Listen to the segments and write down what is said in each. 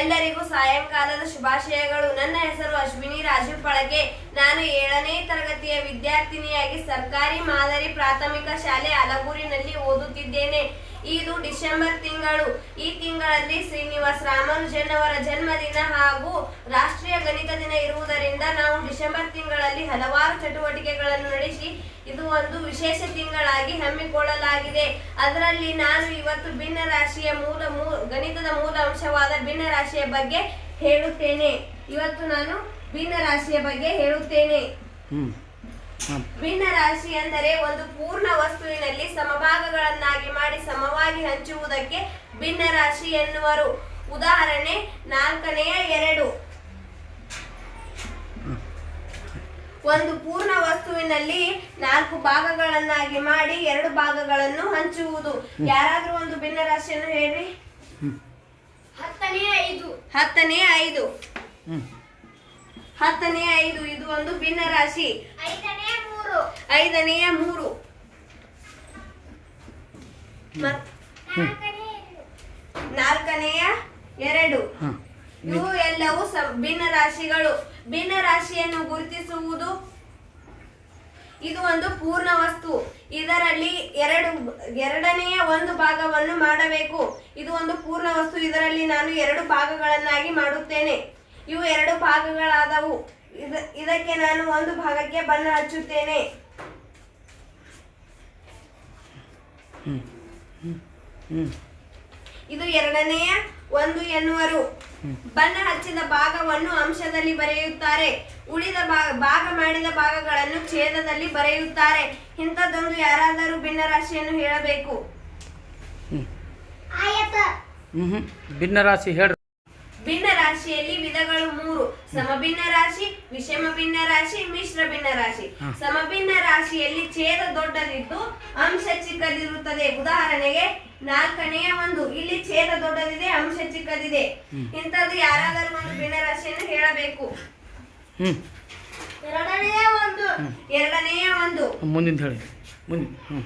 ಎಲ್ಲರಿಗೂ ಸಾಯಂಕಾಲದ ಶುಭಾಶಯಗಳು. ನನ್ನ ಹೆಸರು ಅಶ್ವಿನಿ ರಾಜೀವ್ ಪಳಗೆ ನಾನು ಏಳನೇ ತರಗತಿಯ ವಿದ್ಯಾರ್ಥಿನಿಯಾಗಿ ಸರ್ಕಾರಿ ಮಾದರಿ ಪ್ರಾಥಮಿಕ ಶಾಲೆ ಅಲಗೂರಿನಲ್ಲಿ ಓದುತ್ತಿದ್ದೇನೆ. ಇದು ಡಿಸೆಂಬರ್ ತಿಂಗಳು. ಈ ತಿಂಗಳಲ್ಲಿ ಶ್ರೀನಿವಾಸ್ ರಾಮಾನುಜನ್ ಅವರ ಜನ್ಮದಿನ ಹಾಗೂ ರಾಷ್ಟ್ರೀಯ ಇರುವುದರಿಂದ ನಾವು ಡಿಸೆಂಬರ್ ತಿಂಗಳಲ್ಲಿ ಹಲವಾರು ಚಟುವಟಿಕೆಗಳನ್ನು ನಡೆಸಿ ಇದು ಒಂದು ವಿಶೇಷ ತಿಂಗಳಾಗಿ ಹಮ್ಮಿಕೊಳ್ಳಲಾಗಿದೆ. ಅದರಲ್ಲಿ ನಾನು ಇವತ್ತು ಭಿನ್ನ ರಾಶಿಯ ಮೂಲ ಗಣಿತದ ಮೂಲ ಅಂಶವಾದ ಭಿನ್ನ ರಾಶಿಯ ಬಗ್ಗೆ ಹೇಳುತ್ತೇನೆ. ಇವತ್ತು ನಾನು ಭಿನ್ನ ರಾಶಿಯ ಬಗ್ಗೆ ಹೇಳುತ್ತೇನೆ. ಭಿನ್ನ ರಾಶಿ ಎಂದರೆ ಒಂದು ಪೂರ್ಣ ವಸ್ತುವಿನಲ್ಲಿ ಸಮಭಾಗಗಳನ್ನಾಗಿ ಮಾಡಿ ಸಮವಾಗಿ ಹಂಚುವುದಕ್ಕೆ ಭಿನ್ನ ರಾಶಿ ಎನ್ನುವರು. ಉದಾಹರಣೆ ನಾಲ್ಕನೆಯ ಎರಡು. ಒಂದು ಪೂರ್ಣ ವಸ್ತುವಿನಲ್ಲಿ ನಾಲ್ಕು ಭಾಗಗಳನ್ನಾಗಿ ಮಾಡಿ ಎರಡು ಭಾಗಗಳನ್ನು ಹಂಚುವುದು. ಯಾರಾದ್ರೂ ಒಂದು ಭಿನ್ನ ರಾಶಿಯನ್ನು ಹೇಳಿ ಹತ್ತನೇ ಐದು. ಹತ್ತನೇ ಐದು. ಹತ್ತನೇ ಐದು ಇದು ಒಂದು ಭಿನ್ನ ರಾಶಿ. ಐದನೇ ಮೂರು. ಐದನೆಯ ಮೂರು. ನಾಲ್ಕನೆಯ ಎರಡು. ಇವು ಎಲ್ಲವೂ ಭಿನ್ನ ರಾಶಿಗಳು ಭಿನ್ನ ರಾಶಿಯನ್ನು ಗುರುತಿಸುವುದು ಇದು ಒಂದು ಪೂರ್ಣ ವಸ್ತು. ಇದರಲ್ಲಿ ಎರಡು ಎರಡನೆಯ ಒಂದು ಭಾಗವನ್ನು ಮಾಡಬೇಕು. ಇದು ಒಂದು ಪೂರ್ಣ ವಸ್ತು. ಇದರಲ್ಲಿ ನಾನು ಎರಡು ಭಾಗಗಳನ್ನಾಗಿ ಮಾಡುತ್ತೇನೆ. ಇವು ಎರಡು ಭಾಗಗಳಾದವು. ಇದ- ಇದಕ್ಕೆ ನಾನು ಒಂದು ಭಾಗಕ್ಕೆ ಬಣ್ಣ ಹಚ್ಚುತ್ತೇನೆ. ಇದು ಎರಡನೆಯ ಒಂದು ಎನ್ನುವರು. ಬಣ್ಣ ಹಚ್ಚಿದ ಭಾಗವನ್ನು ಅಂಶದಲ್ಲಿ ಬರೆಯುತ್ತಾರೆ. ಉಳಿದ ಭಾಗ ಭಾಗ ಮಾಡಿದ ಭಾಗಗಳನ್ನು ಛೇದದಲ್ಲಿ ಬರೆಯುತ್ತಾರೆ. ಇಂಥದ್ದೊಂದು ಯಾರಾದರೂ ಭಿನ್ನ ರಾಶಿಯನ್ನು ಹೇಳಬೇಕು ಆಯತ. ಹ್ಞೂ ಹ್ಞೂ ಭಿನ್ನ ರಾಶಿ ಹೇಳ್ರಿ. ಭಿನ್ನ ರಾಶಿಯಲ್ಲಿ ವಿಧಗಳು ಮೂರು. ಸಮಭಿನ್ನ ರಾಶಿ ವಿಷಮ ಭಿನ್ನ ರಾಶಿ ಮಿಶ್ರ ಭಿನ್ನ ರಾಶಿ ಸಮಭಿನ್ನ ರಾಶಿಯಲ್ಲಿ ಛೇದ ದೊಡ್ಡದಿದ್ದು ಅಂಶ ಚಿಕ್ಕದಿರುತ್ತದೆ. ಉದಾಹರಣೆಗೆ ನಾಲ್ಕನೆಯ ಒಂದು ಇಲ್ಲಿ ಛೇದ ದೊಡ್ಡದಿದೆ ಅಂಶ ಚಿಕ್ಕದಿದೆ. ಇಂಥದ್ದು ಯಾರಾದರೂ ಒಂದು ಭಿನ್ನ ರಾಶಿಯನ್ನು ಹೇಳಬೇಕು. ಎರಡನೆಯ ಒಂದು ಎರಡನೆಯ ಒಂದು. ಮುಂದಿನ ಹೇಳಿ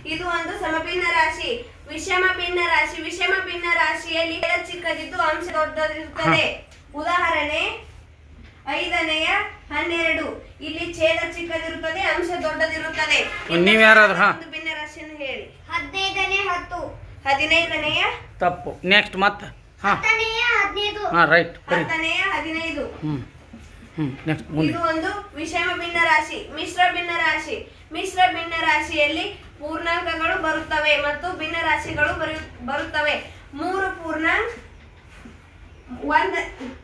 ಇದು ಒಂದು ಸಮಭಿನ್ನ ರಾಶಿ. ವಿಷಮ ಭಿನ್ನ ರಾಶಿ. ವಿಷಮ ಭಿನ್ನ ರಾಶಿಯಲ್ಲಿ ಚಿಕ್ಕದಿದ್ದು ಅಂಶ ದೊಡ್ಡದಿರುತ್ತದೆ. ಉದಾಹರಣೆ ಐದನೆಯ ಹನ್ನೆರಡು. ಇಲ್ಲಿ ಛೇದ ಚಿಕ್ಕದಿರುತ್ತದೆ ಅಂಶ ದೊಡ್ಡದಿರುತ್ತದೆ. ನೀವ್ ಯಾರಾದ್ರೂ, ಹಾ. ಒಂದು ಭಿನ್ನ ರಾಶಿಯನ್ನು ಹೇಳಿ ಹದಿನೈದನೇ ಹತ್ತು ಹದಿನೈದನೆಯ? ತಪ್ಪು. ನೆಕ್ಸ್ಟ್ ಮತ್ತೆ. ಹಾಂ. ಹತ್ತನೆಯ ಹದಿನೈದು. ಹಾಂ ರೈಟ್ ಹತ್ತನೆಯ ಹದಿನೈದು. ಹ್ಞೂ ಹ್ಞೂ ನೆಕ್ಸ್ಟ್ ಮುಂದೆ. ಇದು ಒಂದು ವಿಷಮ ಭಿನ್ನ ರಾಶಿ ಮಿಶ್ರ ಭಿನ್ನ ರಾಶಿ. ಮಿಶ್ರ ಭಿನ್ನ ರಾಶಿಯಲ್ಲಿ ಪೂರ್ಣಾಂಕಗಳು ಬರುತ್ತವೆ ಮತ್ತು ಭಿನ್ನ ರಾಶಿಗಳು ಬರು- ಬರುತ್ತವೆ. ಮೂರು ಪೂರ್ಣಾಂಕ ಒಂದ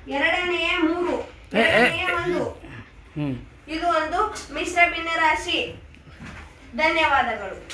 ಎರಡನೆಯ ಮೂರು. ಏ, ಏ. ಎರಡನೆಯ ಒಂದು. ಹ್ಞೂ ಇದು ಒಂದು ಮಿಶ್ರ ಭಿನ್ನ ರಾಶಿ. ಧನ್ಯವಾದಗಳು.